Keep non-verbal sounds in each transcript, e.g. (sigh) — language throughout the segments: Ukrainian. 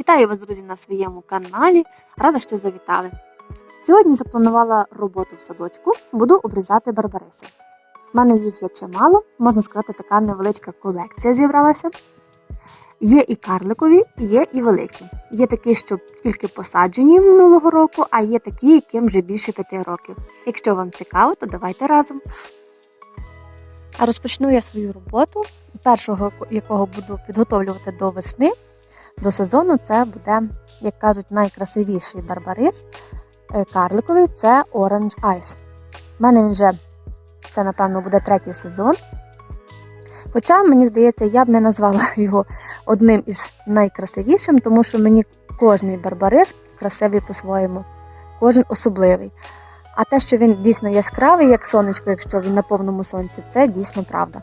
Вітаю вас, друзі, на своєму каналі. Рада, що завітали. Сьогодні запланувала роботу в садочку, буду обрізати барбариси. У мене їх є чимало, можна сказати, така невеличка колекція зібралася. Є і карликові, є і великі. Є такі, що тільки посаджені минулого року, а є такі, яким вже більше п'яти років. Якщо вам цікаво, то давайте разом. Розпочну я свою роботу. Першого, якого буду підготовлювати до весни, до сезону, це буде, як кажуть, найкрасивіший барбарис е, карликовий це Orange Ice. У мене він вже це, напевно, буде третій сезон. Хоча, мені здається, я б не назвала (laughs) його одним із найкрасивішим, тому що мені кожний барбарис красивий по-своєму, кожен особливий. А те, що він дійсно яскравий, як сонечко, якщо він на повному сонці, це дійсно правда.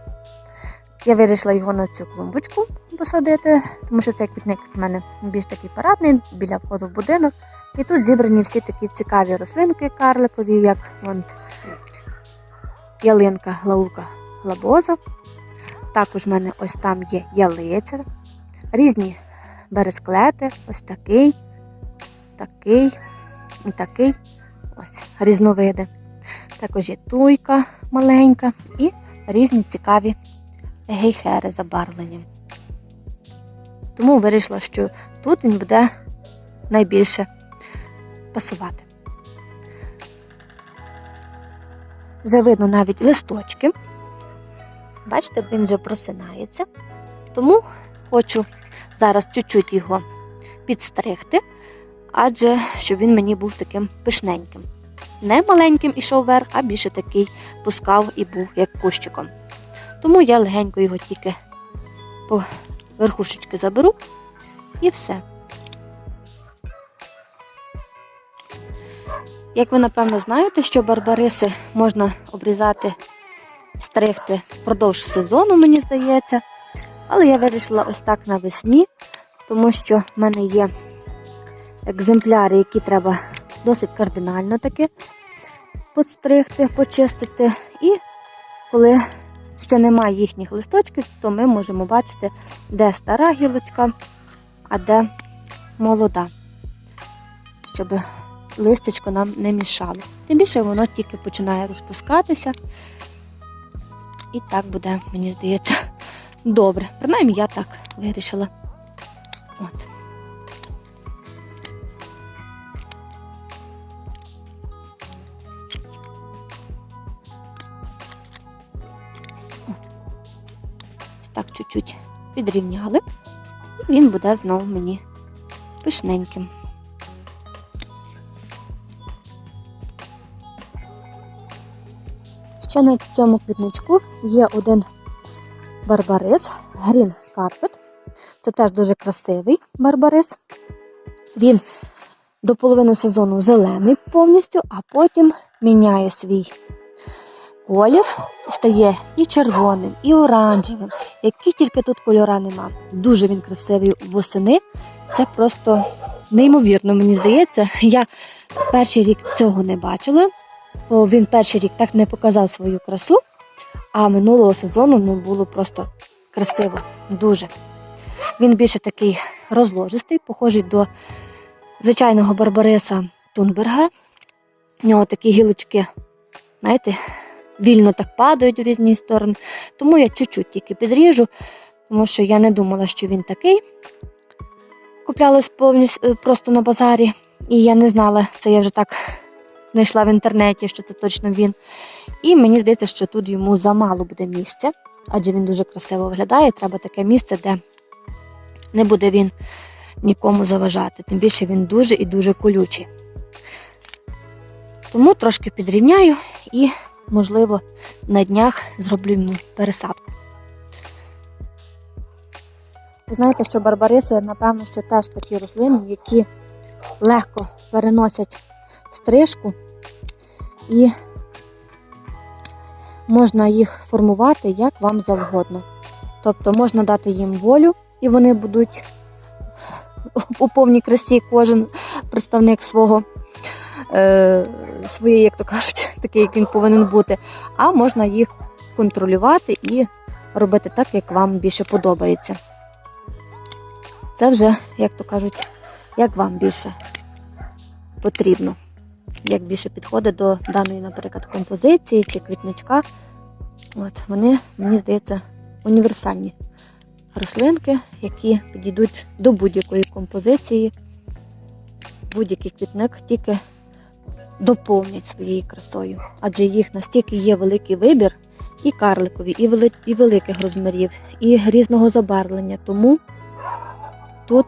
Я вирішила його на цю клумбочку посадити, тому що цей квітник в мене більш такий парадний, біля входу в будинок. І тут зібрані всі такі цікаві рослинки карликові, як вон, ялинка, глаука, глабоза. Також в мене ось там є ялиця, різні бересклети, ось такий, такий і такий. Ось різновиди. Також є туйка маленька і різні цікаві гейхери забарвлені. Тому вирішила, що тут він буде найбільше пасувати. Вже видно навіть листочки. Бачите, він вже просинається. Тому хочу зараз чуть-чуть його підстригти, адже щоб він мені був таким пишненьким. Не маленьким ішов вверх, а більше такий пускав і був як кущиком. Тому я легенько його тільки верхушечки заберу і все. Як ви напевно знаєте, що барбариси можна обрізати, стригти впродовж сезону, мені здається. Але я вирішила ось так навесні, тому що в мене є екземпляри, які треба досить кардинально таки подстригти, почистити. І коли ще немає їхніх листочків, то ми можемо бачити, де стара гілочка, а де молода, щоб листечко нам не мішало. Тим більше воно тільки починає розпускатися. І так буде, мені здається, добре. Принаймні я так вирішила. От. Так чуть-чуть підрівняли, і він буде знову мені пишненьким. Ще на цьому квітничку є один барбарис, Green Carpet. Це теж дуже красивий барбарис. Він до половини сезону зелений повністю, а потім міняє свій колір стає і червоним, і оранжевим. Які тільки тут кольора нема. Дуже він красивий восени. Це просто неймовірно, мені здається. Я перший рік цього не бачила, бо він перший рік так не показав свою красу, а минулого сезону ну, було просто красиво, дуже. Він більше такий розложистий, похожий до звичайного барбариса Тунберга. У нього такі гілочки, знаєте, вільно так падають у різні сторони. Тому я чуть-чуть тільки підріжу, тому що я не думала, що він такий. Куплялась повністю просто на базарі, і я не знала, це я вже так знайшла в інтернеті, що це точно він. І мені здається, що тут йому замало буде місця, адже він дуже красиво виглядає. Треба таке місце, де не буде він нікому заважати. Тим більше він дуже і дуже колючий. Тому трошки підрівняю і можливо, на днях зроблю йому пересадку. Ви знаєте, що барбариси, напевно, що теж такі рослини, які легко переносять стрижку і можна їх формувати як вам завгодно. Тобто можна дати їм волю, і вони будуть у повній красі кожен представник свого е, своєї, як то кажуть, такий, як він повинен бути, а можна їх контролювати і робити так, як вам більше подобається. це вже, як то кажуть, як вам більше потрібно. Як більше підходить до даної, наприклад, композиції чи квітничка. От, вони, мені здається, універсальні рослинки, які підійдуть до будь-якої композиції. Будь-який квітник тільки доповнять своєю красою, адже їх настільки є великий вибір, і карликові, і, вели, і великих розмірів, і різного забарвлення. Тому тут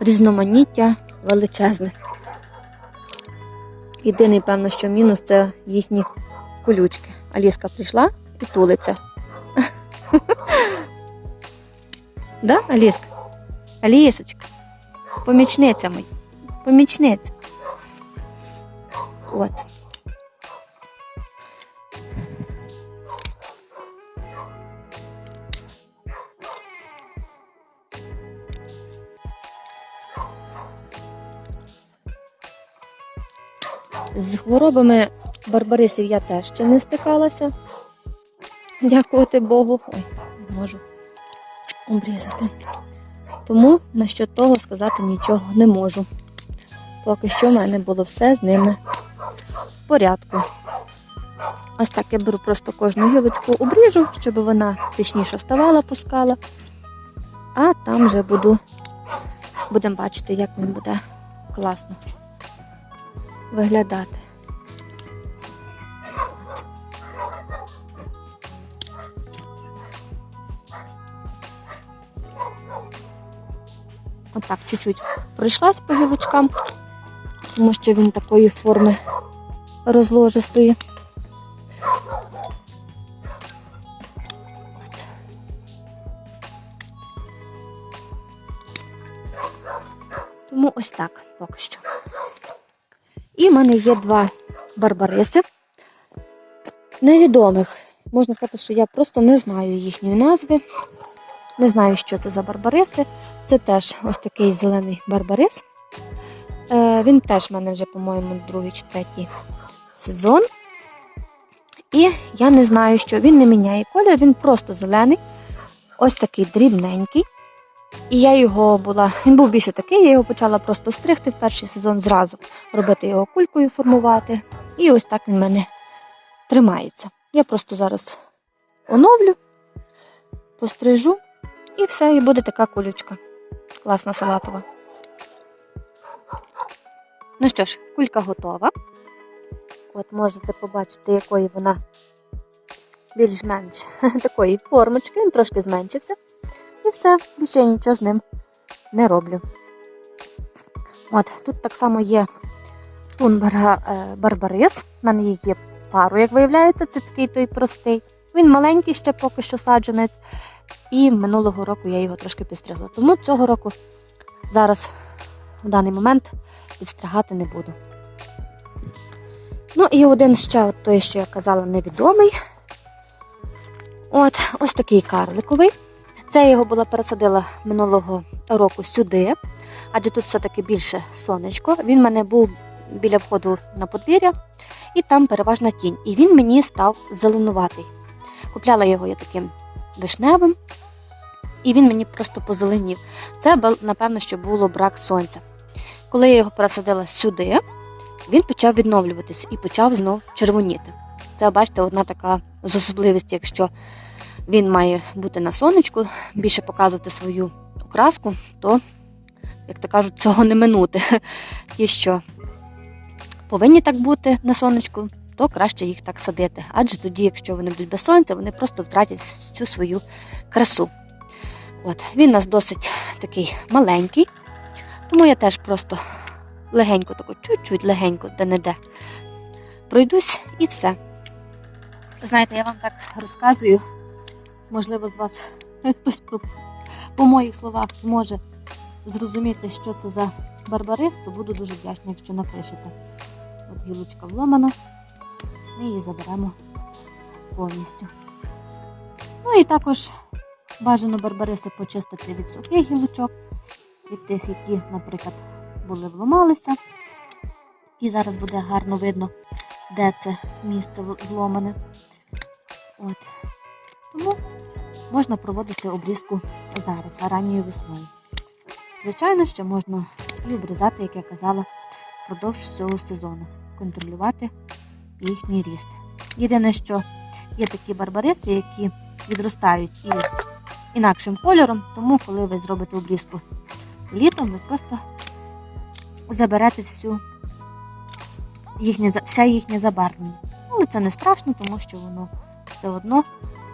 різноманіття величезне. Єдиний, певно, що мінус це їхні колючки. Аліска прийшла і тулиться. (laughs) Да, Аліска? Алісочка, помічниця моя, помічниця. От. З хворобами барбарисів я теж ще не стикалася. Дякувати Богу. Ой, не можу обрізати. Тому насчет того сказати нічого не можу. Поки що в мене було все з ними порядку. Ось так я беру просто кожну гілочку обріжу, щоб вона точніше ставала, пускала. А там вже буду, будемо бачити, як він буде класно виглядати. Отак, чуть-чуть пройшлась по гілочкам, тому що він такої форми розложистої. Тому ось так поки що. І в мене є два барбариси невідомих. Можна сказати, що я просто не знаю їхньої назви. Не знаю, що це за барбариси. Це теж ось такий зелений барбарис. Е, він теж в мене вже, по-моєму, другий чи третій сезон. І я не знаю, що він не міняє колір, він просто зелений, ось такий дрібненький. І я його була, він був більше такий, я його почала просто стригти в перший сезон зразу, робити його кулькою, формувати. І ось так він в мене тримається. Я просто зараз оновлю, пострижу, і все, і буде така кулючка. Класна салатова. Ну що ж, кулька готова. От можете побачити, якої вона більш-менш (laughs) такої формочки, він трошки зменшився. І все, більше я нічого з ним не роблю. От, тут так само є тунберга е, барбарис. У мене їх є пару, як виявляється, це такий той простий. Він маленький ще поки що саджанець. І минулого року я його трошки підстригла. Тому цього року зараз в даний момент підстригати не буду. Ну і один ще той, що я казала, невідомий. От, ось такий карликовий. Це я його була пересадила минулого року сюди, адже тут все-таки більше сонечко. Він в мене був біля входу на подвір'я, і там переважна тінь. І він мені став зеленуватий. Купляла його я таким вишневим, і він мені просто позеленів. Це, напевно, що було брак сонця. Коли я його пересадила сюди, він почав відновлюватись і почав знов червоніти. Це, бачите, одна така з особливостей, якщо він має бути на сонечку, більше показувати свою окраску, то, як то кажуть, цього не минути. (laughs) Ті, що повинні так бути на сонечку, то краще їх так садити. Адже тоді, якщо вони будуть без сонця, вони просто втратять всю свою красу. От, Він у нас досить такий маленький, тому я теж просто легенько, тако, чуть-чуть легенько, де-не-де. Пройдусь і все. Знаєте, я вам так розказую. Можливо, з вас (laughs) хтось по моїх словах зможе зрозуміти, що це за барбарис, то буду дуже вдячна, якщо напишете. От гілочка вломана, ми її заберемо повністю. Ну і також бажано барбариси почистити від сухих гілочок, від тих, які, наприклад, були вломалися. І зараз буде гарно видно, де це місце зломане. От. Тому можна проводити обрізку зараз, ранньою весною. Звичайно, ще можна і обрізати, як я казала, впродовж цього сезону, контролювати їхній ріст. Єдине, що є такі барбариси, які відростають і інакшим кольором, тому коли ви зробите обрізку літом, ви просто заберете всю їхнє, все їхнє забарвлення. Але це не страшно, тому що воно все одно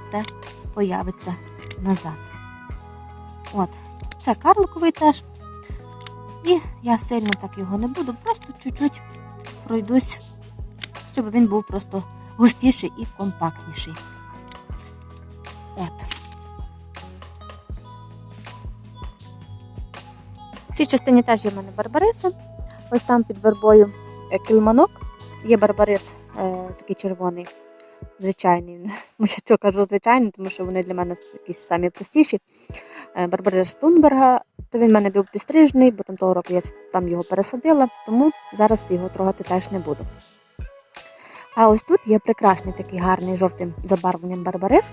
все появиться назад. От, це карликовий теж. І я сильно так його не буду, просто чуть-чуть пройдусь, щоб він був просто густіший і компактніший. От. Цій частині теж є в мене барбариси. Ось там під вербою е, кілманок. Є барбарис е, такий червоний, звичайний. (laughs) Я що кажу звичайний, тому що вони для мене якісь самі простіші. Е, барбарис Тунберга, то він в мене був підстрижений, бо там того року я там його пересадила, тому зараз його трогати теж не буду. А ось тут є прекрасний такий гарний жовтим забарвленням барбарис,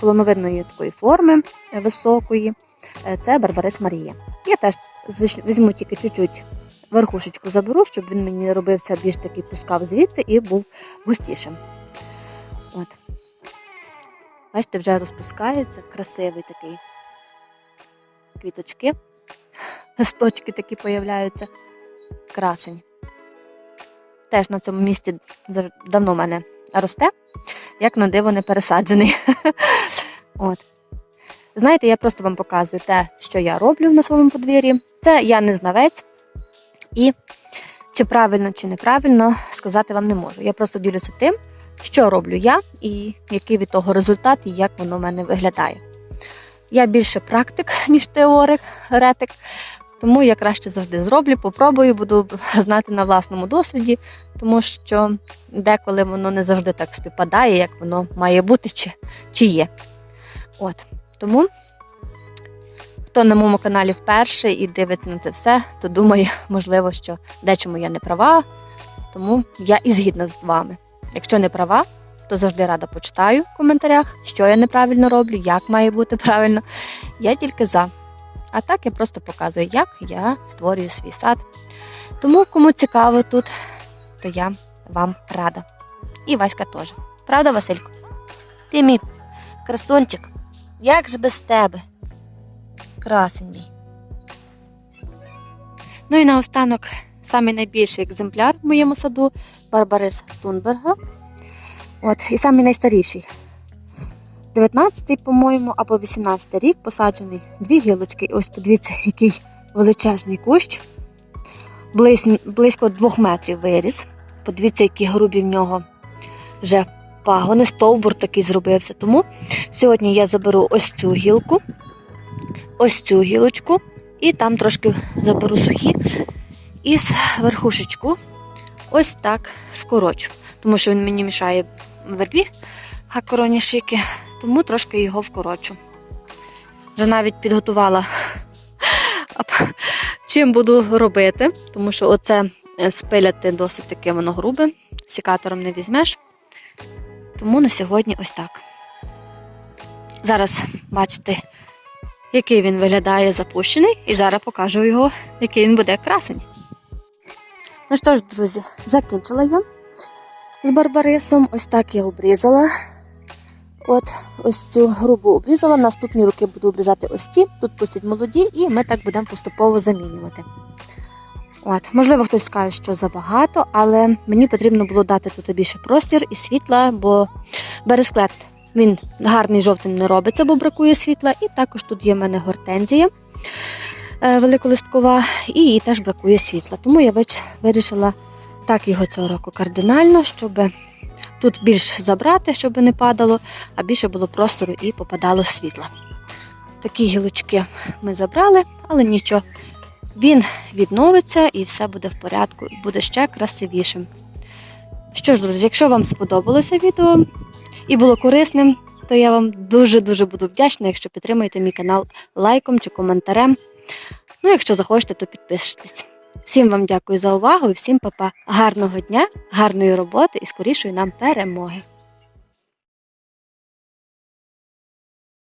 колоновидної такої форми високої. Це барбарис Марія. Я теж візьму тільки чуть-чуть верхушечку заберу, щоб він мені робився більш такий пускав звідси і був густішим. От. Бачите, вже розпускається, красивий такий квіточки, листочки такі появляються. Красень. Теж на цьому місці давно в мене росте, як на диво не пересаджений. (laughs) От. Знаєте, я просто вам показую те, що я роблю на своєму подвір'ї. Це я не знавець, і чи правильно, чи неправильно сказати вам не можу. Я просто ділюся тим, що роблю я, і який від того результат, і як воно в мене виглядає. Я більше практик, (laughs) ніж теорик, ретик, тому я краще завжди зроблю, попробую, буду знати на власному досвіді, тому що деколи воно не завжди так співпадає, як воно має бути чи, чи є. От. Тому, хто на моєму каналі вперше і дивиться на це все, то думає, можливо, що дечому я не права, тому я і згідна з вами. Якщо не права, то завжди рада почитаю в коментарях, що я неправильно роблю, як має бути правильно. Я тільки за. А так я просто показую, як я створюю свій сад. Тому, кому цікаво тут, то я вам рада. І Васька теж. Правда, Василько? Ти мій красунчик. Як ж без тебе? Красень мій. Ну і наостанок самий найбільший екземпляр в моєму саду Барбарис Тунберга. От, і самий найстаріший. 19-й, по-моєму, або 18-й рік посаджений. Дві гілочки. Ось подивіться, який величезний кущ. Близь, близько двох метрів виріс. Подивіться, які грубі в нього вже пагони, стовбур такий зробився. Тому сьогодні я заберу ось цю гілку, ось цю гілочку, і там трошки заберу сухі. І з верхушечку ось так вкорочу. Тому що він мені мішає вербі гакороні шики, тому трошки його вкорочу. Вже навіть підготувала, чим буду робити, тому що оце е, спиляти досить таке воно грубе, сікатором не візьмеш. Тому на сьогодні ось так. Зараз бачите, який він виглядає запущений, і зараз покажу його, який він буде красень. Ну що ж, друзі, закінчила я з барбарисом. Ось так я обрізала. От ось цю грубу обрізала. Наступні роки буду обрізати ось ці. Тут пустять молоді, і ми так будемо поступово замінювати. От, можливо, хтось скаже, що забагато, але мені потрібно було дати тут більше простір і світла, бо бересклет він гарний жовтим не робиться, бо бракує світла. І також тут є в мене гортензія е, великолисткова, і їй теж бракує світла. Тому я вирішила так його цього року кардинально, щоб тут більш забрати, щоб не падало, а більше було простору і попадало світла. Такі гілочки ми забрали, але нічого. Він відновиться і все буде в порядку, буде ще красивішим. Що ж, друзі, якщо вам сподобалося відео і було корисним, то я вам дуже-дуже буду вдячна, якщо підтримаєте мій канал лайком чи коментарем. Ну, якщо захочете, то підпишитесь. Всім вам дякую за увагу і всім папа. Гарного дня, гарної роботи і скорішої нам перемоги!